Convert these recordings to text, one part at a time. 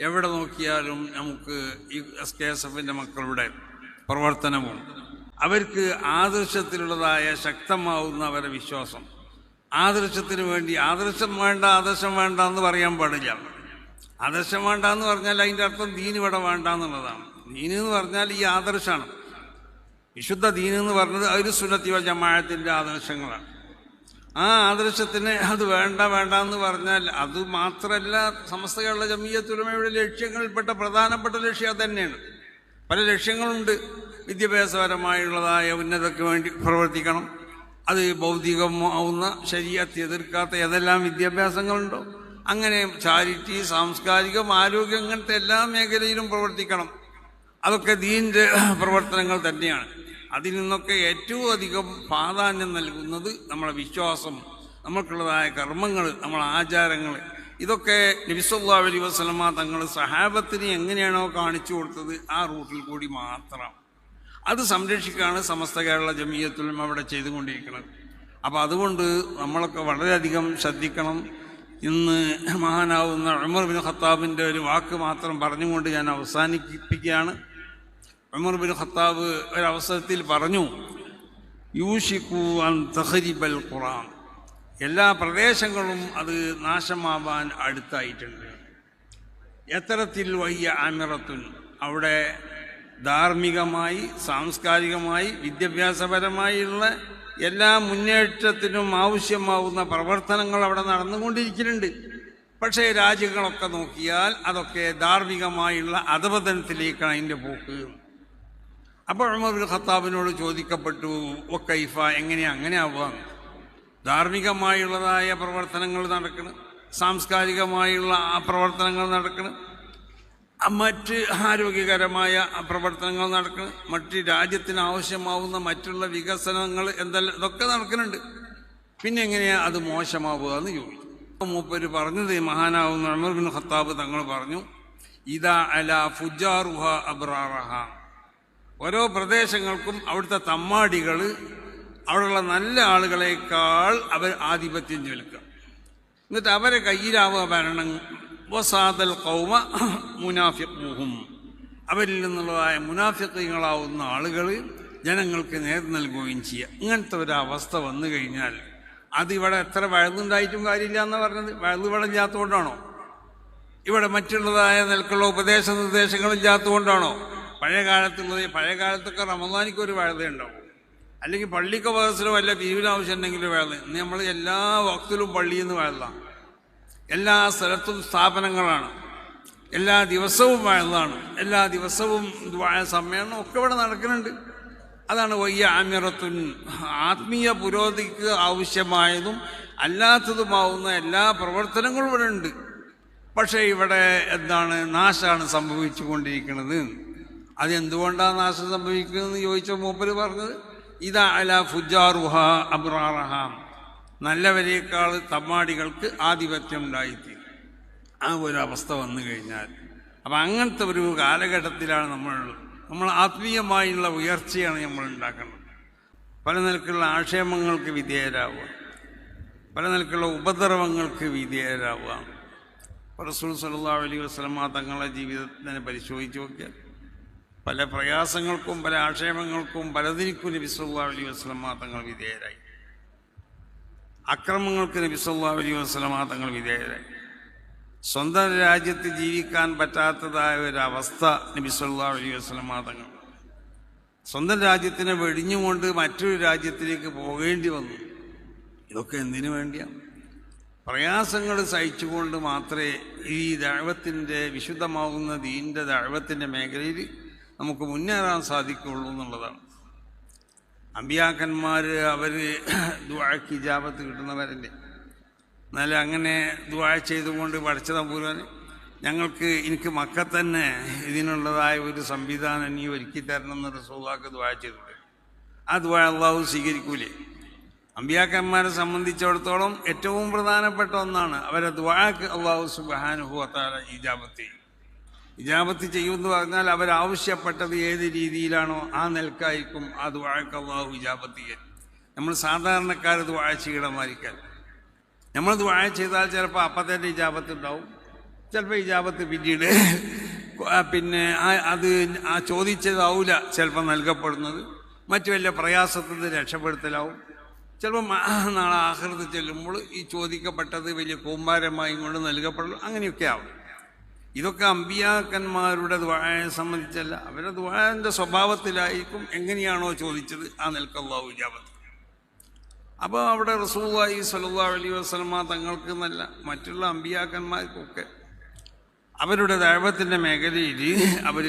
എവിടെ നോക്കിയാലും നമുക്ക് ഈ എസ് കെ എസ് എഫിന്റെ മക്കളുടെ പ്രവർത്തനവും അവർക്ക് ആദർശത്തിലുള്ളതായ ശക്തമാവുന്ന അവരുടെ വിശ്വാസം. ആദർശത്തിന് വേണ്ടി ആദർശം വേണ്ട ആദർശം വേണ്ട എന്ന് പറയാൻ പാടില്ല. ആദർശം വേണ്ട എന്ന് പറഞ്ഞാൽ അതിന്റെ അർത്ഥം ദീൻ ഇവിടെ വേണ്ട എന്നുള്ളതാണ്. ദീൻ എന്ന് പറഞ്ഞാൽ ഈ ആദർശമാണ് വിശുദ്ധ ദീൻ എന്ന് പറഞ്ഞത് ഒരു സുന്നത്തി ജമാഴത്തിന്റെ ആദർശങ്ങളാണ്. ആ ആദർശത്തിന് അത് വേണ്ട വേണ്ട എന്ന് പറഞ്ഞാൽ അത് മാത്രമല്ല സമസ്ത കേരള ജമീയത്തുലമയുടെ ലക്ഷ്യങ്ങളിൽപ്പെട്ട പ്രധാനപ്പെട്ട ലക്ഷ്യം അത് തന്നെയാണ്. പല ലക്ഷ്യങ്ങളുണ്ട്. വിദ്യാഭ്യാസപരമായുള്ളതായ ഉന്നതക്ക് വേണ്ടി പ്രവർത്തിക്കണം. അത് ഭൗതികമാവുന്ന ശരീരത്തെ എതിർക്കാത്ത ഏതെല്ലാം വിദ്യാഭ്യാസങ്ങളുണ്ടോ? അങ്ങനെ ചാരിറ്റി സാംസ്കാരികം ആരോഗ്യം അങ്ങനത്തെ എല്ലാ മേഖലയിലും പ്രവർത്തിക്കണം. അതൊക്കെ ദീന്റെ പ്രവർത്തനങ്ങൾ തന്നെയാണ്. അതിൽ നിന്നൊക്കെ ഏറ്റവും അധികം പ്രാധാന്യം നൽകുന്നത് നമ്മളെ വിശ്വാസം നമ്മൾക്കുള്ളതായ കർമ്മങ്ങൾ നമ്മളെ ആചാരങ്ങൾ. ഇതൊക്കെ നബിസല്ലാ അലി വസ്ലമ തങ്ങൾ സഹാബത്തിന് എങ്ങനെയാണോ കാണിച്ചു കൊടുത്തത് ആ റൂട്ടിൽ കൂടി മാത്രം. അത് സംരക്ഷിക്കുകയാണ് സമസ്ത കേരള ജമീയത്തിലും അവിടെ ചെയ്തുകൊണ്ടിരിക്കുന്നത്. അപ്പോൾ അതുകൊണ്ട് നമ്മളൊക്കെ വളരെയധികം ശ്രദ്ധിക്കണം. ഇന്ന് മഹാനാവുന്ന ഉമർ ബിൻ ഖത്താബിന്റെ ഒരു വാക്ക് മാത്രം പറഞ്ഞുകൊണ്ട് ഞാൻ അവസാനിപ്പിക്കുകയാണ്. ഉമർ ബിൻ ഖത്താബ് ഒരവസരത്തിൽ പറഞ്ഞു യൂഷിക്കു അൻ തഹരിബൽ ഖുറാൻ. എല്ലാ പ്രദേശങ്ങളും അത് നാശമാവാൻ അടുത്തായിട്ടുണ്ട്. എത്തരത്തിൽ വയ്യ ആമിറത്തുൻ അവിടെ ധാർമ്മികമായി സാംസ്കാരികമായി വിദ്യാഭ്യാസപരമായുള്ള എല്ലാ മുന്നേറ്റത്തിനും ആവശ്യമാവുന്ന പ്രവർത്തനങ്ങൾ അവിടെ നടന്നുകൊണ്ടിരിക്കുന്നുണ്ട്. പക്ഷേ രാജ്യങ്ങളൊക്കെ നോക്കിയാൽ അതൊക്കെ ധാർമ്മികമായുള്ള അധപതനത്തിലേക്കാണ് അതിന്റെ പോക്ക്. അപ്പോൾ ഉമർ ഖത്താബിനോട് ചോദിക്കപ്പെട്ടു ഒ കൈഫ എങ്ങനെയാ അങ്ങനെ ആവുക? ധാർമ്മികമായുള്ളതായ പ്രവർത്തനങ്ങൾ നടക്കണം സാംസ്കാരികമായുള്ള പ്രവർത്തനങ്ങൾ നടക്കണം മറ്റ് ആരോഗ്യകരമായ പ്രവർത്തനങ്ങൾ നടക്കണം മറ്റ് രാജ്യത്തിന് ആവശ്യമാവുന്ന മറ്റുള്ള വികസനങ്ങൾ എന്തെല്ലാം ഇതൊക്കെ നടക്കുന്നുണ്ട് പിന്നെ എങ്ങനെയാ അത് മോശമാവുക എന്ന് ചോദിച്ചു. മൂപ്പര് പറഞ്ഞത് മഹാനാവുന്ന ഉമർ ബിൻ ഖത്താബ് തങ്ങൾ പറഞ്ഞു ഇതാ അല ഫുജാറുഹ അബ്രാറഹ. ഓരോ പ്രദേശങ്ങൾക്കും അവിടുത്തെ തമ്മാടികൾ അവിടെയുള്ള നല്ല ആളുകളെക്കാൾ അവർ ആധിപത്യം ചെലുക്കുക എന്നിട്ട് അവരെ കയ്യിലാവുക ഭരണം. വസാദൽ കൗമ മുനാഫിഖുഹും. അവരിൽ നിന്നുള്ളതായ മുനാഫിക്കങ്ങളാവുന്ന ആളുകൾ ജനങ്ങൾക്ക് നേരം നൽകുകയും ചെയ്യുക. ഇങ്ങനത്തെ ഒരു അവസ്ഥ വന്നു കഴിഞ്ഞാൽ അതിവിടെ എത്ര വഴുതുണ്ടായിട്ടും കാര്യമില്ല എന്ന് പറഞ്ഞത്? വഴുതു ഇവിടെ ഇല്ലാത്തതുകൊണ്ടാണോ? ഇവിടെ മറ്റുള്ളതായ നിലക്കുള്ള ഉപദേശ നിർദ്ദേശങ്ങളില്ലാത്തതുകൊണ്ടാണോ പഴയ കാലത്തുള്ളത് പഴയ കാലത്തൊക്കെ റമദാനിക്ക് ഒരു വേളതയുണ്ടാവും അല്ലെങ്കിൽ പള്ളിക്ക് വകസിലോ അല്ല പിരിവിന് ആവശ്യം ഉണ്ടെങ്കിൽ വഴുത. ഇന്ന് നമ്മൾ എല്ലാ വക്തിലും പള്ളിയിൽ നിന്ന് വേളതാണ് എല്ലാ സ്ഥലത്തും സ്ഥാപനങ്ങളാണ്. എല്ലാ ദിവസവും വേളതാണ് എല്ലാ ദിവസവും സമ്മേളനം ഒക്കെ ഇവിടെ നടക്കുന്നുണ്ട്. അതാണ് വയ്യ ആമിറത്തുൻ ആത്മീയ പുരോഗതിക്ക് ആവശ്യമായതും അല്ലാത്തതുമാവുന്ന എല്ലാ പ്രവർത്തനങ്ങളും ഇവിടെ ഉണ്ട്. പക്ഷേ ഇവിടെ എന്താണ് നാശമാണ് സംഭവിച്ചു കൊണ്ടിരിക്കുന്നത് അതെന്തുകൊണ്ടാണ് നാശം സംഭവിക്കുന്നതെന്ന് ചോദിച്ച മൂപ്പര് പറഞ്ഞത് ഇതാ അല ഫുജാറുഹ അബ്രാറഹ നല്ലവരേക്കാൾ തമ്മാടികൾക്ക് ആധിപത്യം ഉണ്ടായിത്തീരും. ആ ഒരു അവസ്ഥ വന്നു കഴിഞ്ഞാൽ. അപ്പം അങ്ങനത്തെ ഒരു കാലഘട്ടത്തിലാണ് നമ്മൾ നമ്മൾ ആത്മീയമായുള്ള ഉയർച്ചയാണ് നമ്മൾ ഉണ്ടാക്കുന്നത് പല നിലക്കുള്ള ആക്ഷേപങ്ങൾക്ക് വിധേയരാവുക. പല നിലക്കുള്ള ഉപദ്രവങ്ങൾക്ക് വിധേയരാവുക. റസൂൽ സല്ലല്ലാഹു അലൈഹി വസ്ലമ തങ്ങളുടെ ജീവിതത്തിനെ പരിശോധിച്ച് നോക്കിയാൽ പല പ്രയാസങ്ങൾക്കും പല ആക്ഷേപങ്ങൾക്കും പലതിരിക്കും നബി സല്ലല്ലാഹു അലൈഹി വസല്ലം തങ്ങൾ വിധേയരായി. അക്രമങ്ങൾക്ക് നബി സല്ലല്ലാഹു അലൈഹി വസല്ലം തങ്ങൾ വിധേയരായി. സ്വന്തം രാജ്യത്ത് ജീവിക്കാൻ പറ്റാത്തതായ ഒരു അവസ്ഥ നബി സല്ലല്ലാഹു അലൈഹി വസല്ലം തങ്ങൾ. സ്വന്തം രാജ്യത്തിനെ വെടിഞ്ഞുകൊണ്ട് മറ്റൊരു രാജ്യത്തിലേക്ക് പോകേണ്ടി വന്നു. ഇതൊക്കെ എന്തിനു വേണ്ടിയാണ് പ്രയാസങ്ങൾ സഹിച്ചുകൊണ്ട് മാത്രമേ ഈ ദഴവത്തിന്റെ വിശുദ്ധമാകുന്ന ദീന്റെ ദഴവത്തിന്റെ മേഖലയിൽ നമുക്ക് മുന്നേറാൻ സാധിക്കുള്ളൂ എന്നുള്ളതാണ്. അമ്പിയാക്കന്മാർ അവർ ദുവാക്ക് ജാപത്ത് കിട്ടുന്നവരല്ലേ? എന്നാൽ അങ്ങനെ ദുവാ ചെയ്തുകൊണ്ട് പഠിച്ച തമ്പൂരാൻ ഞങ്ങൾക്ക് എനിക്ക് മക്ക തന്നെ ഇതിനുള്ളതായ ഒരു സംവിധാനം നീ ഒരുക്കി തരണം എന്ന് റസൂലാക്ക് ദുവാ ചെയ്തിട്ടുണ്ട്. ആ ദുവാ അള്ളാഹു സ്വീകരിക്കൂലേ? അമ്പിയാക്കന്മാരെ സംബന്ധിച്ചിടത്തോളം ഏറ്റവും പ്രധാനപ്പെട്ട ഒന്നാണ് അവരെ ദുവാക്ക് അള്ളാഹു സുബാനുഭവത്താല ഇജാബത്ത് ചെയ്യും. ഇജാബത്ത് ചെയ്യുമെന്ന് പറഞ്ഞാൽ അവരാവശ്യപ്പെട്ടത് ഏത് രീതിയിലാണോ ആ നിലക്കായിരിക്കും ആ വാഴക്കള്ളാഹു അള്ളാഹു ഇജാബത്ത് ചെയ്യാൻ. നമ്മൾ സാധാരണക്കാർ ദ്വാ ചെയ്യണമായിരിക്കാൻ നമ്മൾ ദ്വാ ചെയ്താൽ ചിലപ്പോൾ അപ്പത്തേന്റെ ഇജാബത്ത് ഉണ്ടാവും. ചിലപ്പോൾ ഇജാബത്ത് പിന്നീട് പിന്നെ അത് ആ ചോദിച്ചതാവില്ല ചിലപ്പോൾ നൽകപ്പെടുന്നത്. മറ്റു വല്ല പ്രയാസത്തിൽ നിന്ന് രക്ഷപ്പെടുത്തലാവും ചിലപ്പോൾ നാളെ ആഹൃത ചെല്ലുമ്പോൾ ഈ ചോദിക്കപ്പെട്ടത് വലിയ കൂമ്പാരമായി കൊണ്ട് നൽകപ്പെടും അങ്ങനെയൊക്കെ ആവും. ഇതൊക്കെ അമ്പിയാക്കന്മാരുടെ ദ്വാഴയെ സംബന്ധിച്ചല്ല. അവരുടെ ദ്വായന്റെ സ്വഭാവത്തിലായിരിക്കും എങ്ങനെയാണോ ചോദിച്ചത് ആ നിൽക്കല്ലാവു ജാപത്ത് അപ്പോൾ അവിടെ റസൂലായി സല്ലാ അലി വസ്ലമ തങ്ങൾക്ക് എന്നല്ല മറ്റുള്ള അമ്പിയാക്കന്മാർക്കൊക്കെ അവരുടെ ദൈവത്തിന്റെ മേഖലയിൽ അവർ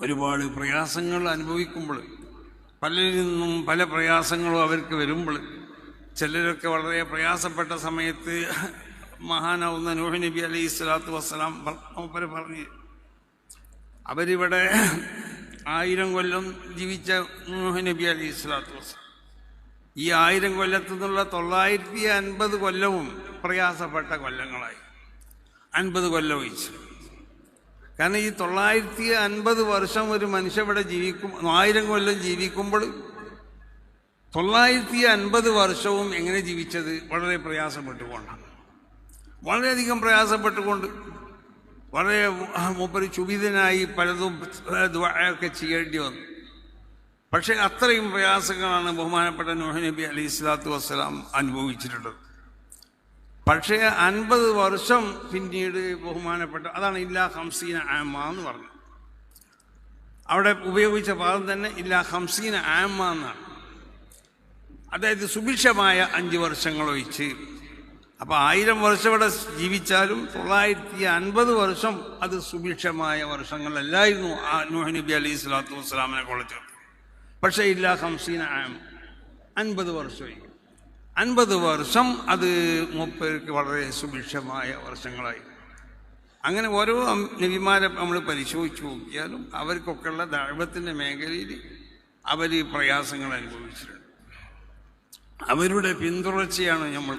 ഒരുപാട് പ്രയാസങ്ങൾ അനുഭവിക്കുമ്പോൾ പലരിൽ നിന്നും പല പ്രയാസങ്ങളും അവർക്ക് വരുമ്പോൾ ചിലരൊക്കെ വളരെ പ്രയാസപ്പെട്ട സമയത്ത് മഹാനാവുന്ന നൂഹ് നബി അലൈഹി സ്വലാത്തു വസ്സലാം മൂപ്പര് പറഞ്ഞു അവരിവിടെ ആയിരം കൊല്ലം ജീവിച്ച നൂഹ് നബി അലൈഹി സ്വലാത്തു വസ്സലാം. ഈ ആയിരം കൊല്ലത്തു നിന്നുള്ള തൊള്ളായിരത്തി അൻപത് കൊല്ലവും പ്രയാസപ്പെട്ട കൊല്ലങ്ങളായി. അൻപത് കൊല്ലം ഒഴിച്ചു. കാരണം ഈ തൊള്ളായിരത്തി അൻപത് വർഷം ഒരു മനുഷ്യ ഇവിടെ ജീവിക്കും ആയിരം കൊല്ലം ജീവിക്കുമ്പോൾ തൊള്ളായിരത്തി അൻപത് വർഷവും എങ്ങനെ ജീവിച്ചത് വളരെ പ്രയാസപ്പെട്ടുകൊണ്ടാണ് വളരെയധികം പ്രയാസപ്പെട്ടുകൊണ്ട് വളരെ മൂപ്പര് ചുബിതനായി പലതും ഒക്കെ ചെയ്യേണ്ടി വന്നു. പക്ഷേ അത്രയും പ്രയാസങ്ങളാണ് ബഹുമാനപ്പെട്ട നോഹ് നബി അലി സ്വലാത്തു വസ്സലാം അനുഭവിച്ചിട്ടുള്ളത്. പക്ഷേ അൻപത് വർഷം പിന്നീട് ബഹുമാനപ്പെട്ട അതാണ് ഇല്ലാ ഹംസീന ആമ എന്ന് പറഞ്ഞു അവിടെ ഉപയോഗിച്ച പദം തന്നെ ഇല്ലാ ഹംസീന ആമ എന്നാണ്. അതായത് സുഭിക്ഷമായ അഞ്ച് വർഷങ്ങൾ ഒഴിച്ച് അപ്പോൾ ആയിരം വർഷം ഇവിടെ ജീവിച്ചാലും തൊള്ളായിരത്തി അൻപത് വർഷം അത് സുഭിക്ഷമായ വർഷങ്ങളല്ലായിരുന്നു ആ നൂഹ് നബി അലൈഹി സ്വലാത്തു വസ്സലാമിനെ കുളച്ചത് പക്ഷേ ഇല്ല ഹംസീന ആം. അൻപത് വർഷമായി. അൻപത് വർഷം അത് മൂപ്പർക്ക് വളരെ സുഭിക്ഷമായ വർഷങ്ങളായി. അങ്ങനെ ഓരോ നബിമാരെ നമ്മൾ പരിശോധിച്ച് നോക്കിയാലും അവർക്കൊക്കെയുള്ള ദൈവത്തിന്റെ മേഖലയിൽ അവർ പ്രയാസങ്ങൾ അനുഭവിച്ചിട്ടുണ്ട്. അവരുടെ പിന്തുടർച്ചയാണ് നമ്മൾ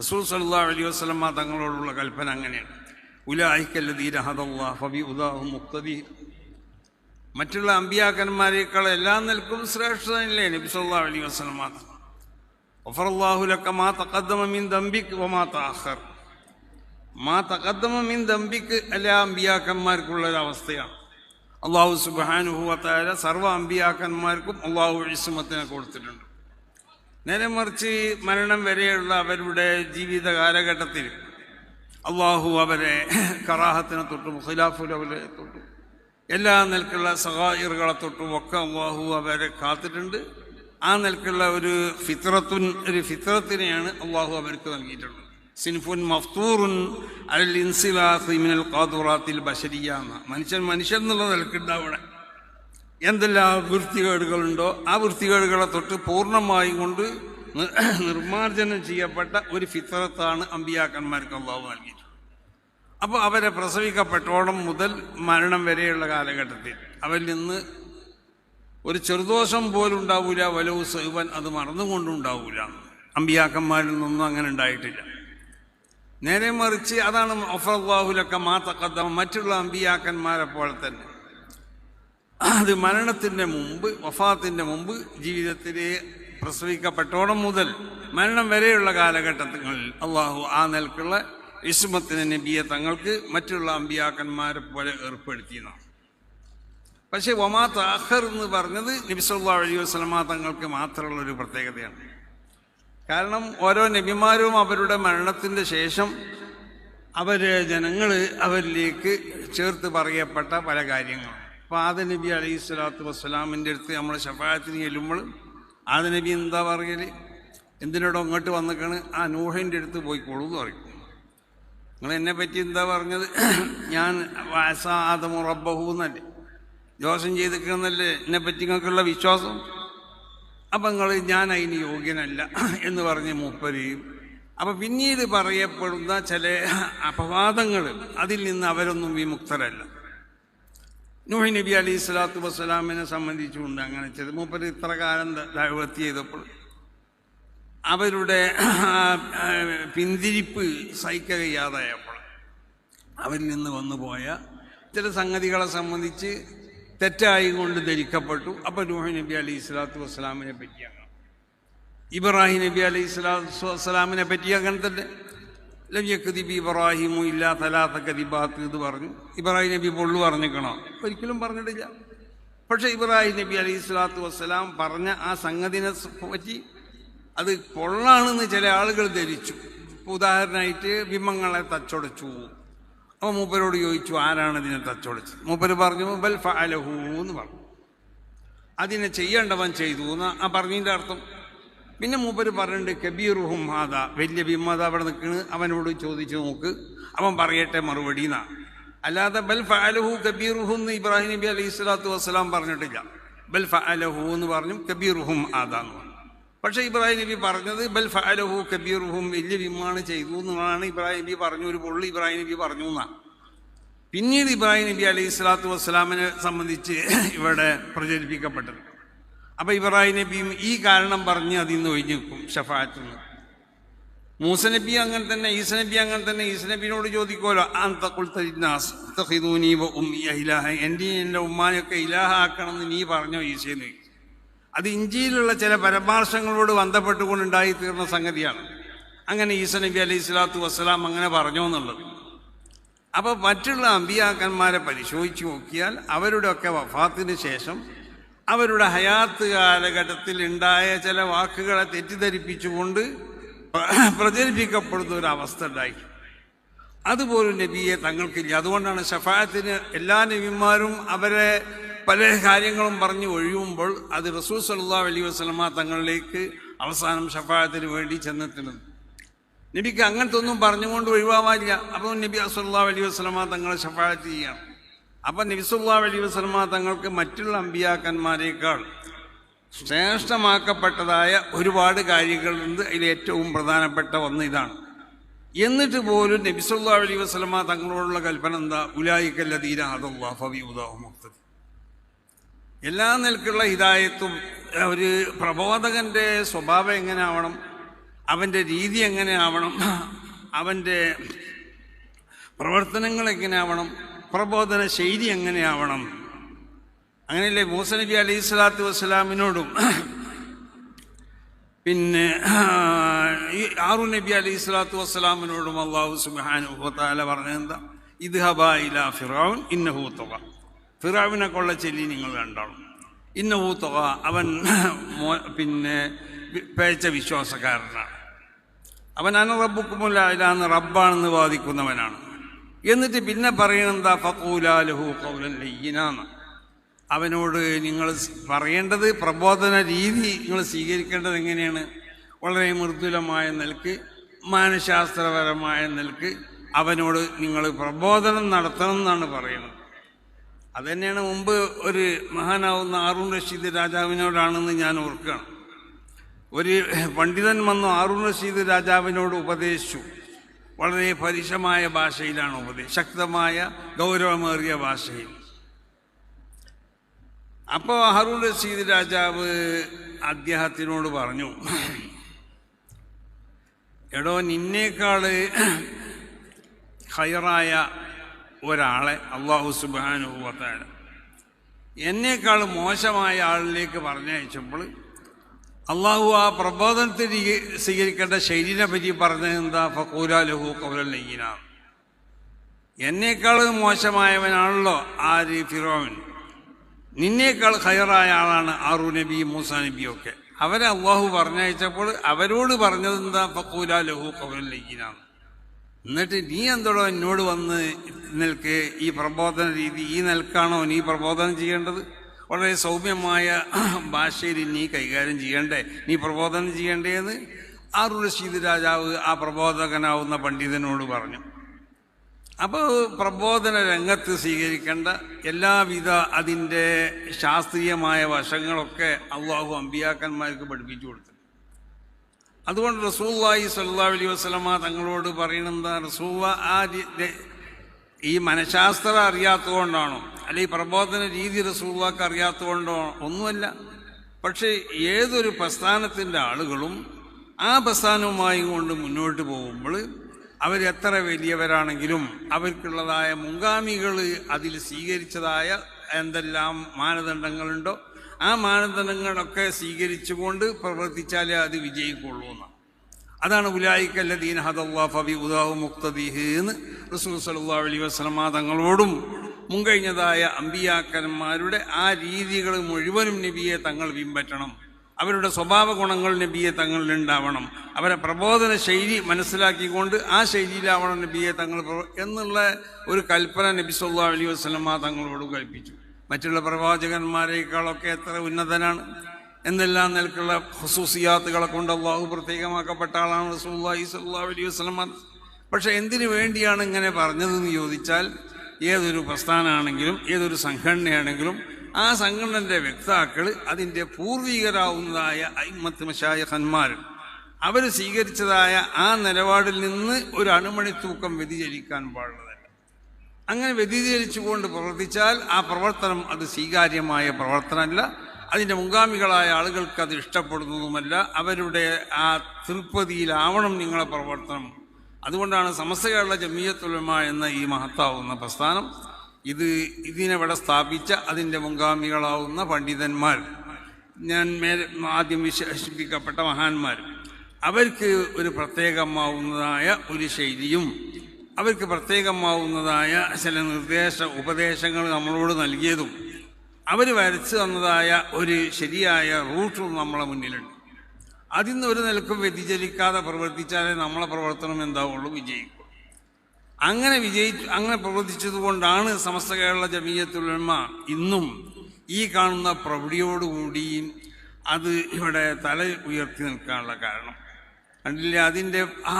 റസൂൽ സല്ലാ അലൈഹി വസ്ലമ തങ്ങളോടുള്ള കൽപ്പന അങ്ങനെയാണ്. മുക്തദീ മറ്റുള്ള അമ്പിയാക്കന്മാരെക്കാൾ എല്ലാ നിൽക്കും ശ്രേഷ്ഠതയില്ലേ നബി സല്ലാ അലൈഹി വസ്ലമ ഒഫറല്ലാഹു ലക്ക മാ തഖദ്ദമ മിൻ ദംബിക് വമാ താഹർ മാ തഖദ്ദമ മിൻ ദംബിക് എല്ലാ അമ്പിയാക്കന്മാർക്കുള്ള ഒരു അവസ്ഥയാണ്. അള്ളാഹു സുബ്ഹാനുഹു വതആല സർവ അമ്പിയാക്കന്മാർക്കും അള്ളാഹു ഇസ്മത്തിനെ കൊടുത്തിട്ടുണ്ട്. നേരെ മറിച്ച് മരണം വരെയുള്ള അവരുടെ ജീവിത കാലഘട്ടത്തിൽ അള്ളാഹു അവരെ കറാഹത്തിനെ തൊട്ടും ഖിലാഫുലവലെ തൊട്ടും എല്ലാ നിലക്കുള്ള സഹായിറുകളെ തൊട്ടും ഒക്കെ അള്ളാഹു അവരെ കാത്തിട്ടുണ്ട്. ആ നിലക്കുള്ള ഒരു ഫിത്രത്തുൻ ഒരു ഫിത്രത്തിനെയാണ് അള്ളാഹു അവർക്ക് നൽകിയിട്ടുള്ളത്. സിൻഫുൻ മഫ്തൂറുൻ അൽ ഇൻസിലാ മിനൽ ഖാദുറാത്തിൽ ബഷരിയ എന്ന മനുഷ്യൻ മനുഷ്യൻ എന്നുള്ള നിലക്കുണ്ട് അവിടെ. എന്തെല്ലാം വൃത്തികേടുകളുണ്ടോ ആ വൃത്തികേടുകളെ തൊട്ട് പൂർണമായി കൊണ്ട് നിർമാർജനം ചെയ്യപ്പെട്ട ഒരു ഫിത്രത്താണ് അമ്പിയാക്കന്മാർക്ക് അള്ളാഹു നൽകിയിട്ടുള്ളത് അപ്പോൾ അവരെ പ്രസവിക്കപ്പെട്ടോളം മുതൽ മരണം വരെയുള്ള കാലഘട്ടത്തിൽ അവരിൽ നിന്ന് ഒരു ചെറുദോഷം പോലും ഉണ്ടാവൂല വലവ് സൈവൻ അത് മറന്നുകൊണ്ടുണ്ടാവില്ല അമ്പിയാക്കന്മാരിൽ നിന്നും അങ്ങനെ ഉണ്ടായിട്ടില്ല. നേരെ മറിച്ച് അതാണ് ഒഫറാഹുലൊക്കെ മാ തക്കദ്ദം മറ്റുള്ള അമ്പിയാക്കന്മാരെ പോലെ തന്നെ. അത് മരണത്തിന്റെ മുമ്പ് വഫാത്തിന്റെ മുമ്പ് ജീവിതത്തിൽ പ്രസവിക്കപ്പെട്ടോടം മുതൽ മരണം വരെയുള്ള കാലഘട്ടങ്ങളിൽ അള്ളാഹു ആ നിലക്കുള്ള ഇസ്മത്തിന് നബിയെ തങ്ങൾക്ക് മറ്റുള്ള അമ്പിയാക്കന്മാരെ പോലെ ഏർപ്പെടുത്തിയതാണ്. പക്ഷേ ഒമാ താഹർ എന്ന് പറഞ്ഞത് നബിസല്ലാ അലൈഹി വസ്ലമ തങ്ങൾക്ക് മാത്രമുള്ള ഒരു പ്രത്യേകതയാണ്. കാരണം ഓരോ നബിമാരും അവരുടെ മരണത്തിന്റെ ശേഷം അവർ ജനങ്ങൾ അവരിലേക്ക് ചേർത്ത് പറയപ്പെട്ട പല കാര്യങ്ങളും അപ്പോൾ നബി അലൈഹി സ്വലാത്തു വസ്സലാമിന്റെ അടുത്ത് നമ്മൾ ഷഫായത്തിന് ചെല്ലുമ്പോൾ ആദ നബി എന്താ പറയൽ എന്തിനോടോ അങ്ങോട്ട് വന്നിക്കാണ്? ആ നൂഹിന്റെ അടുത്ത് പോയിക്കോളൂ എന്ന് പറയും. നിങ്ങൾ എന്നെ പറ്റി എന്താ പറഞ്ഞത്? ഞാൻ വാസ ആദമു റബ്ബഹു എന്നല്ലേ. ദോഷം ചെയ്തിരിക്കുന്നല്ലേ എന്നെ പറ്റി നിങ്ങൾക്കുള്ള വിശ്വാസം? അപ്പം നിങ്ങൾ ഞാൻ അതിന് യോഗ്യനല്ല എന്ന് പറഞ്ഞ് മൂപ്പരെയും. അപ്പം പിന്നീട് പറയപ്പെടുന്ന ചില അപവാദങ്ങൾ അതിൽ നിന്ന് അവരൊന്നും വിമുക്തരല്ല. നൂഹി നബി അലി സ്വലാത്തു വസ്സലാമിനെ സംബന്ധിച്ചുകൊണ്ട് അങ്ങനെ ചെയ്ത്. മൂപ്പർ ഇത്ര കാലം ദൈവത്തി ചെയ്തപ്പോൾ അവരുടെ പിന്തിരിപ്പ് സഹിക്ക കഴിയാതായപ്പോൾ അവരിൽ നിന്ന് വന്നുപോയ ചില സംഗതികളെ സംബന്ധിച്ച് തെറ്റായി കൊണ്ട് ധരിക്കപ്പെട്ടു. അപ്പോൾ നൂഹി നബി അലി സ്വലാത്തു വസ്സലാമിനെ പറ്റിയാണ് ഇബ്രാഹിം നബി അലൈഹി സ്വലാത്തു വസ്സലാമിനെ പറ്റി അങ്ങനെ തന്നെ. ഇബ്രാഹിമു ഇല്ലാ തലാത്ത കതിബാത്ത് ഇത് പറഞ്ഞു. ഇബ്രാഹിം നബി പൊള്ളു പറഞ്ഞിക്കണോ? ഒരിക്കലും പറഞ്ഞിട്ടില്ല. പക്ഷെ ഇബ്രാഹിം നബി അലൈഹി സ്വലാത്തു വസ്സലാം പറഞ്ഞ ആ സംഗതിനെ പറ്റി അത് പൊള്ളാണെന്ന് ചില ആളുകൾ ധരിച്ചു. ഉദാഹരണമായിട്ട് ബിംബങ്ങളെ തച്ചൊടച്ചു. അപ്പോൾ മൂപ്പരോട് ചോദിച്ചു ആരാണ് ഇതിനെ തച്ചൊടച്ചത്? മൂപ്പര് പറഞ്ഞു ബൽ ഫഅലഹു എന്ന് പറഞ്ഞു. അതിനെ ചെയ്യേണ്ടവൻ ചെയ്തു എന്ന് ആ പറഞ്ഞതിന്റെ അർത്ഥം. പിന്നെ മൂപ്പര് പറയുന്നുണ്ട് കബീറുഹും ഹാദ. വലിയ ഭീമാത അവിടെ നിൽക്കണ്. അവനോട് ചോദിച്ചു നോക്ക്. അവൻ പറയട്ടെ മറുപടി എന്നാ. അല്ലാതെ ബൽ ഫഅലഹു കബീറുഹു എന്ന് ഇബ്രാഹിം നബി അലൈഹി സ്വലാത്തു വസ്സലാം പറഞ്ഞിട്ടില്ല. ബൽ ഫഅലഹു എന്ന് പറഞ്ഞു കബീറുഹും ആദ എന്ന് പറഞ്ഞു. പക്ഷേ ഇബ്രാഹിം നബി പറഞ്ഞത് ബൽ ഫഅലഹു കബീറുഹും വലിയ വിമാണ് ചെയ്തു എന്നാണ് ഇബ്രാഹിം നബി പറഞ്ഞു. ഒരു പൊള്ളി ഇബ്രാഹിം നബി പറഞ്ഞു എന്നാണ് പിന്നീട് ഇബ്രാഹിം നബി അലൈഹി സ്വലാത്തു വസ്സലാമിനെ സംബന്ധിച്ച് ഇവിടെ പ്രചരിപ്പിക്കപ്പെട്ടത്. അപ്പൊ ഇബ്രാഹിം നബിയും ഈ കാരണം പറഞ്ഞ് അതിൽ നിന്ന് ഒഴിഞ്ഞു നിൽക്കും ഷഫാത്തിൽ നിന്ന് മൂസ നബി അങ്ങനെ തന്നെ ഈസ നബി അങ്ങനെ തന്നെ ഈസ നബിനോട് ചോദിക്കുമല്ലോ എന്റെയും എന്റെ ഉമ്മാനെയൊക്കെ ഇലാഹ ആക്കണം എന്ന് നീ പറഞ്ഞോ ഈസയെന്ന് അത് ഇഞ്ചിയിലുള്ള ചില പരമാർശങ്ങളോട് ബന്ധപ്പെട്ടുകൊണ്ടുണ്ടായി തീർന്ന സംഗതിയാണ്. അങ്ങനെ ഈസ നബി അലൈഹി സ്വലാത്തു വസ്സലാം അങ്ങനെ പറഞ്ഞു എന്നുള്ളത്. അപ്പോൾ മറ്റുള്ള അമ്പിയാക്കന്മാരെ പരിശോധിച്ച് നോക്കിയാൽ അവരുടെയൊക്കെ വഫാത്തിന് ശേഷം അവരുടെ ഹയാത്ത് കാലഘട്ടത്തിൽ ഉണ്ടായ ചില വാക്കുകളെ തെറ്റിദ്ധരിപ്പിച്ചുകൊണ്ട് പ്രചരിപ്പിക്കപ്പെടുന്ന ഒരു അവസ്ഥ ഉണ്ടായി. അതുപോലും നബിയെ തങ്ങൾക്കില്ല അതുകൊണ്ടാണ് ഷഫായത്തിന് എല്ലാ നബിമാരും അവരെ പല കാര്യങ്ങളും പറഞ്ഞ് ഒഴിയുമ്പോൾ അത് റസൂൽ സല്ലാ അലി വസ്ലമ തങ്ങളിലേക്ക് അവസാനം ഷഫായത്തിന് വേണ്ടി ചെന്നെത്തുന്നത്. നബിക്ക് അങ്ങനത്തെ ഒന്നും പറഞ്ഞുകൊണ്ട് ഒഴിവാവാനില്ല. അപ്പോൾ നബി അസുല്ലാ അലി വസ്ലമ തങ്ങളെ ഷഫായത്ത് ചെയ്യാം അപ്പം നബി സുല്ലാ അലൈഹി വസ്ലമ തങ്ങൾക്ക് മറ്റുള്ള അമ്പിയാക്കന്മാരെക്കാൾ ശ്രേഷ്ഠമാക്കപ്പെട്ടതായ ഒരുപാട് കാര്യങ്ങളുണ്ട് അതിൽ ഏറ്റവും പ്രധാനപ്പെട്ട ഒന്ന് ഇതാണ്. എന്നിട്ട് പോലും നബിസുല്ലാ സുല്ലാ അലൈഹി വസ്ലമ തങ്ങളോടുള്ള കൽപ്പന എന്താ? ഉലായിക്കല്ലതീന അതല്ലാ ഫബിഉദാഹുമുഖ്തദി എല്ലാ നിലക്കുള്ള ഹിതായത്തും ഒരു പ്രബോധകന്റെ സ്വഭാവം എങ്ങനെ ആവണം അവന്റെ രീതി എങ്ങനെ ആവണം അവന്റെ പ്രവർത്തനങ്ങൾ എങ്ങനെ ആവണം പ്രബോധന ശൈലി എങ്ങനെയാവണം? അങ്ങനെയല്ലേ മൂസ നബി അലൈഹി സ്വലാത്തു വസ്സലാമിനോടും പിന്നെ ഈ ആറു നബി അലൈഹി സ്വലാത്തു വസ്സലാമിനോടും അള്ളാഹു സുബാനുഹത്താല പറഞ്ഞെന്താ ഇത് ഹബായില ഫിറാവുൻ ഇന്നഹൂ തുക ഫിറാവിനെ കൊള്ള ചെല്ലി നിങ്ങൾ കണ്ടാളും ഇന്നഹൂ അവൻ പിന്നെ പേച്ച വിശ്വാസക്കാരനാണ്. അവൻ അന റബ്ബുക്കുമുല്ല ഇലാന്ന് റബ്ബാണെന്ന് വാദിക്കുന്നവനാണ്. എന്നിട്ട് പിന്നെ പറയുന്നത് ഫക്കൂലാലുഹു കൗലൻ ലയ്യനാണ് അവനോട് നിങ്ങൾ പറയേണ്ടത് പ്രബോധന രീതി നിങ്ങൾ സ്വീകരിക്കേണ്ടത് എങ്ങനെയാണ്? വളരെ മൃദുലമായ നിലയ്ക്ക് മാനശാസ്ത്രപരമായ നിലയ്ക്ക് അവനോട് നിങ്ങൾ പ്രബോധനം നടത്തണം എന്നാണ് പറയുന്നത്. അതുതന്നെയാണ് മുമ്പ് ഒരു മഹാനാവുന്ന ആറൂൺ റഷീദ് രാജാവിനോടാണെന്ന് ഞാൻ ഓർക്കുകയാണ്. ഒരു പണ്ഡിതൻ വന്നു ആറൂൺ റഷീദ് രാജാവിനോട് ഉപദേശിച്ചു. വളരെ പരുഷമായ ഭാഷയിലാണ് ഉപദേശം. ശക്തമായ ഗൗരവമേറിയ ഭാഷയിൽ. അപ്പോൾ ഹറൂൺ റഷീദ് രാജാവ് അദ്ദേഹത്തിനോട് പറഞ്ഞു എടോ നിന്നേക്കാൾ ഹയറായ ഒരാളെ അള്ളാഹു സുബാനുഭവത്താണ് എന്നേക്കാൾ മോശമായ ആളിലേക്ക് പറഞ്ഞയച്ചപ്പോൾ അള്ളാഹു ആ പ്രബോധനത്തിൽ രീ- സ്വീകരിക്കേണ്ട ശൈലിനെ പറ്റി പറഞ്ഞത് എന്താ? ഫക്കൂരാലുഹു കൗലൽ നെയ്യനാണ് എന്നേക്കാൾ മോശമായവനാണല്ലോ ആര്? ഫിറോവൻ. നിന്നേക്കാൾ ഹയറായ ആളാണ് ആറു നബി മൂസ നബി ഒക്കെ അവരെ അള്ളാഹു പറഞ്ഞയച്ചപ്പോൾ അവരോട് പറഞ്ഞത് എന്താ? ഫക്കൂലാലഹു നെയ്യനാണ് എന്നിട്ട് നീ എന്തോടോ എന്നോട് വന്ന് നിൽക്ക്? ഈ പ്രബോധന രീതി ഈ നിൽക്കാണോ നീ പ്രബോധനം ചെയ്യേണ്ടത്? വളരെ സൗമ്യമായ ഭാഷയിൽ നീ കൈകാര്യം ചെയ്യണ്ടേ? നീ പ്രബോധനം ചെയ്യണ്ടേന്ന്? റഷീദ് രാജാവ് ആ പ്രബോധകനാവുന്ന പണ്ഡിതനോട് പറഞ്ഞു. അപ്പോൾ പ്രബോധന രംഗത്ത് സ്വീകരിക്കേണ്ട എല്ലാവിധ അതിന്റെ ശാസ്ത്രീയമായ വശങ്ങളൊക്കെ അള്ളാഹു അമ്പിയാക്കന്മാർക്ക് പഠിപ്പിച്ചു കൊടുത്തു. അതുകൊണ്ട് റസൂല്ലായി സല്ലാ അലി വസ്ലമ തങ്ങളോട് പറയണെന്താ റസൂവ ആ ഈ മനഃശാസ്ത്രം അറിയാത്തതുകൊണ്ടാണോ? അല്ലെ ഈ പ്രബോധന രീതി റസൂവാക്ക് അറിയാത്തതുകൊണ്ടോ? ഒന്നുമല്ല. പക്ഷേ ഏതൊരു പ്രസ്ഥാനത്തിന്റെ ആളുകളും ആ പ്രസ്ഥാനവുമായി കൊണ്ട് മുന്നോട്ട് പോകുമ്പോൾ അവരെത്ര വലിയവരാണെങ്കിലും അവർക്കുള്ളതായ മുൻഗാമികൾ അതിൽ സ്വീകരിച്ചതായ എന്തെല്ലാം മാനദണ്ഡങ്ങളുണ്ടോ? ആ മാനദണ്ഡങ്ങളൊക്കെ സ്വീകരിച്ചുകൊണ്ട് പ്രവർത്തിച്ചാലേ അത് വിജയിക്കുള്ളൂ എന്നാണ്. അതാണ് ഉലായിക്കല്ല ദീൻ ഹദല്ലാ ഫബി ഉദാഹു മുക്തദീഹ് എന്ന് റസൂൽ സല്ലല്ലാഹു അലൈഹി വസ്ലമാ തങ്ങളോടും മുൻകഴിഞ്ഞതായ അമ്പിയാക്കന്മാരുടെ ആ രീതികൾ മുഴുവനും നബിയെ തങ്ങൾ പിൻപറ്റണം. അവരുടെ സ്വഭാവ ഗുണങ്ങൾ നബിയെ തങ്ങളിൽ ഉണ്ടാവണം അവരെ പ്രബോധന ശൈലി മനസ്സിലാക്കിക്കൊണ്ട് ആ ശൈലിയിലാവണം നബിയെ തങ്ങൾ എന്നുള്ള ഒരു കൽപ്പന നബി സല്ലാ അലൈഹി വസ്ലമ തങ്ങളോട് കൽപ്പിച്ചു. മറ്റുള്ള പ്രവാചകന്മാരെക്കാളൊക്കെ എത്ര ഉന്നതനാണ്? എന്നെല്ലാം നിലക്കുള്ള ഹുസൂസിയാത്തുകളെ കൊണ്ട് അള്ളാഹു പ്രത്യേകമാക്കപ്പെട്ട ആളാണ് സ്വല്ലല്ലാഹു അലൈഹി വസ്ലമ പക്ഷെ എന്തിനു വേണ്ടിയാണ് ഇങ്ങനെ പറഞ്ഞതെന്ന് ചോദിച്ചാൽ ഏതൊരു പ്രസ്ഥാനമാണെങ്കിലും ഏതൊരു സംഘടനയാണെങ്കിലും ആ സംഘടനയുടെ വ്യക്താക്കൾ അതിന്റെ പൂർവികരാവുന്നതായ അയിമത്ത് മഷായഹന്മാർ അവർ സ്വീകരിച്ചതായ ആ നിലപാടിൽ നിന്ന് ഒരു അണുമണി തൂക്കം വ്യതിചരിക്കാൻ പാടുള്ളതല്ല. അങ്ങനെ വ്യതിചരിച്ചുകൊണ്ട് പ്രവർത്തിച്ചാൽ ആ പ്രവർത്തനം അത് സ്വീകാര്യമായ പ്രവർത്തനമല്ല. അതിന്റെ മുൻഗാമികളായ ആളുകൾക്ക് അത് ഇഷ്ടപ്പെടുന്നതുമല്ല. അവരുടെ ആ തൃപ്പതിയിലാവണം നിങ്ങളെ പ്രവർത്തനം. അതുകൊണ്ടാണ് സമസ്ത കേരള ജമിയത്തുലമ എന്ന ഈ മഹത്താവുന്ന പ്രസ്ഥാനം. ഇത് ഇതിനെവിടെ സ്ഥാപിച്ച അതിന്റെ മുൻഗാമികളാവുന്ന പണ്ഡിതന്മാർ. ഞാൻ മേലെ ആദ്യം വിശേഷിപ്പിക്കപ്പെട്ട മഹാന്മാർ. അവർക്ക് ഒരു പ്രത്യേകമാവുന്നതായ ഒരു ശൈലിയും അവർക്ക് പ്രത്യേകമാവുന്നതായ ചില നിർദ്ദേശ ഉപദേശങ്ങൾ നമ്മളോട് നൽകിയതും അവർ വരച്ചു തന്നതായ ഒരു ശരിയായ റൂട്ട് നമ്മളെ മുന്നിലുണ്ട്. അതിൽ നിന്ന് ഒരു നിലക്കും വ്യതിചലിക്കാതെ പ്രവർത്തിച്ചാലേ നമ്മളെ പ്രവർത്തനം എന്താവുള്ളൂ? വിജയിക്കും അങ്ങനെ വിജയി അങ്ങനെ പ്രവർത്തിച്ചതുകൊണ്ടാണ് സമസ്ത കേരള ജമീയത്തുലമ ഇന്നും ഈ കാണുന്ന പ്രൗഢിയോടുകൂടിയും അത് ഇവിടെ തല ഉയർത്തി നിൽക്കാനുള്ള കാരണം. കണ്ടില്ലേ? അതിന്റെ ആ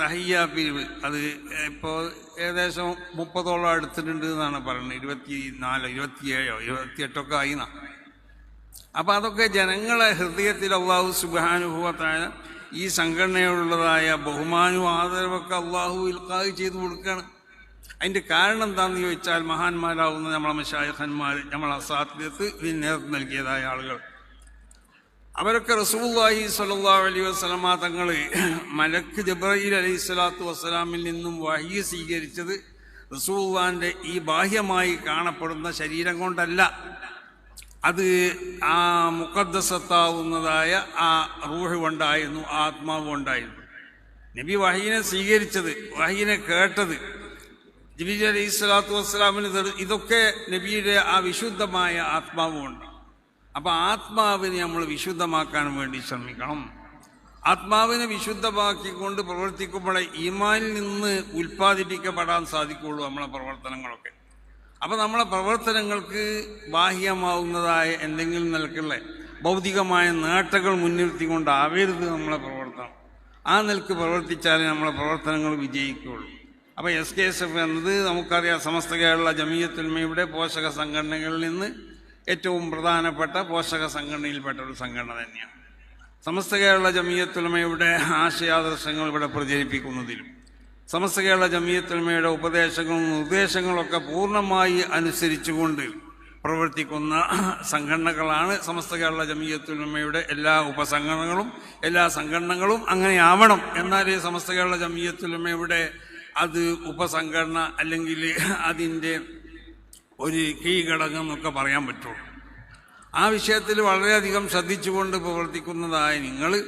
തഹയ്യ പിരിവ് അത് ഇപ്പോൾ ഏകദേശം മുപ്പതോളം അടുത്തിട്ടുണ്ട് എന്നാണ് പറയുന്നത്. ഇരുപത്തി നാലോ ഇരുപത്തിയേഴോ ഇരുപത്തിയെട്ടൊക്കെ ആയി എന്നാ. അപ്പം അതൊക്കെ ജനങ്ങളെ ഹൃദയത്തിൽ അള്ളാഹു സുബാനുഭവത്തായ ഈ സംഘടനയോടുള്ളതായ ബഹുമാനവും ആദരവൊക്കെ അള്ളാഹു ഇൽക്കാഹ് ചെയ്തു കൊടുക്കുകയാണ് അതിന്റെ കാരണം എന്താണെന്ന് ചോദിച്ചാൽ മഹാന്മാരാവുന്ന നമ്മളെ മഷായഖന്മാർ നമ്മളെ അസാധ്യത്ത് ഇതിന് നേതൃത്വം നൽകിയതായ ആളുകൾ. അവരൊക്കെ റസൂല്ലാഹി സ്വല്ലല്ലാഹു അലൈഹി വസല്ലമ തങ്ങൾ മലക്ക് ജബ്രഈൽ അലൈഹി സ്വലാത്തു വസ്സലാമിൽ നിന്നും വഹി സ്വീകരിച്ചത് റസൂല്ലാന്റെ ഈ ബാഹ്യമായി കാണപ്പെടുന്ന ശരീരം കൊണ്ടല്ല. അത് ആ മുഖദ്സത്താവുന്നതായ ആ റൂഹ് കൊണ്ടായിരുന്നു ആത്മാവ് കൊണ്ടായിരുന്നു. നബി വഹീനെ സ്വീകരിച്ചത് വഹീനെ കേട്ടത് ജബീജ് അലൈഹി സ്വലാത്തു വസ്സലാമിന് ഇതൊക്കെ നബിയുടെ ആ വിശുദ്ധമായ ആത്മാവ് കൊണ്ട് അപ്പൊ ആത്മാവിനെ നമ്മൾ വിശുദ്ധമാക്കാൻ വേണ്ടി ശ്രമിക്കണം. ആത്മാവിനെ വിശുദ്ധമാക്കിക്കൊണ്ട് പ്രവർത്തിക്കുമ്പോഴേ ഈമാനിൽ നിന്ന് ഉൽപ്പാദിപ്പിക്കപ്പെടാൻ സാധിക്കുള്ളൂ നമ്മളെ പ്രവർത്തനങ്ങളൊക്കെ. അപ്പൊ നമ്മളെ പ്രവർത്തനങ്ങൾക്ക് ബാഹ്യമാവുന്നതായ എന്തെങ്കിലും നിലക്കുള്ള ഭൗതികമായ നേട്ടങ്ങൾ മുൻനിർത്തിക്കൊണ്ടാവരുത് നമ്മളെ പ്രവർത്തനം. ആ നിലയ്ക്ക് പ്രവർത്തിച്ചാലേ നമ്മളെ പ്രവർത്തനങ്ങൾ വിജയിക്കുകയുള്ളൂ. അപ്പോൾ എസ് കെ എസ് എഫ് എന്നത് നമുക്കറിയാം സമസ്ത കേരള ജമീയത്തുൽമയുടെ പോഷക സംഘടനകളിൽ നിന്ന് ഏറ്റവും പ്രധാനപ്പെട്ട പോഷക സംഘടനയിൽപ്പെട്ട ഒരു സംഘടന തന്നെയാണ്. സമസ്ത കേരള ജമീയത്തുലമയുടെ ആശയാദർശങ്ങൾ ഇവിടെ പ്രചരിപ്പിക്കുന്നതിലും സമസ്ത കേരള ജമീയത്തുലമയുടെ ഉപദേശങ്ങളും നിർദ്ദേശങ്ങളൊക്കെ പൂർണമായി അനുസരിച്ചുകൊണ്ട് പ്രവർത്തിക്കുന്ന സംഘടനകളാണ് സമസ്ത കേരള ജമീയത്തുലമയുടെ എല്ലാ ഉപസംഘടനകളും എല്ലാ സംഘടനകളും അങ്ങനെ ആവണം എന്നാലേ സമസ്ത കേരള ജമീയത്തുലമയുടെ അത് ഉപസംഘടന അല്ലെങ്കിൽ അതിന്റെ ഒരു കീഴടങ്ങം എന്നൊക്കെ പറയാൻ പറ്റുള്ളൂ. ആ വിഷയത്തിൽ വളരെയധികം ശ്രദ്ധിച്ചുകൊണ്ട് പ്രവർത്തിക്കുന്നതായ നിങ്ങൾ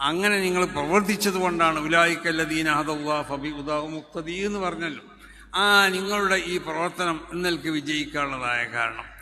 അങ്ങനെ നിങ്ങൾ പ്രവർത്തിച്ചത് കൊണ്ടാണ് ഉലായിക്കല്ലദീൻ അഹദല്ലാ ഫബി മുക്തദീ എന്ന് പറഞ്ഞല്ലോ. ആ നിങ്ങളുടെ ഈ പ്രവർത്തനം ഇന്നൽക്ക് വിജയിക്കാനുള്ളതായ കാരണം.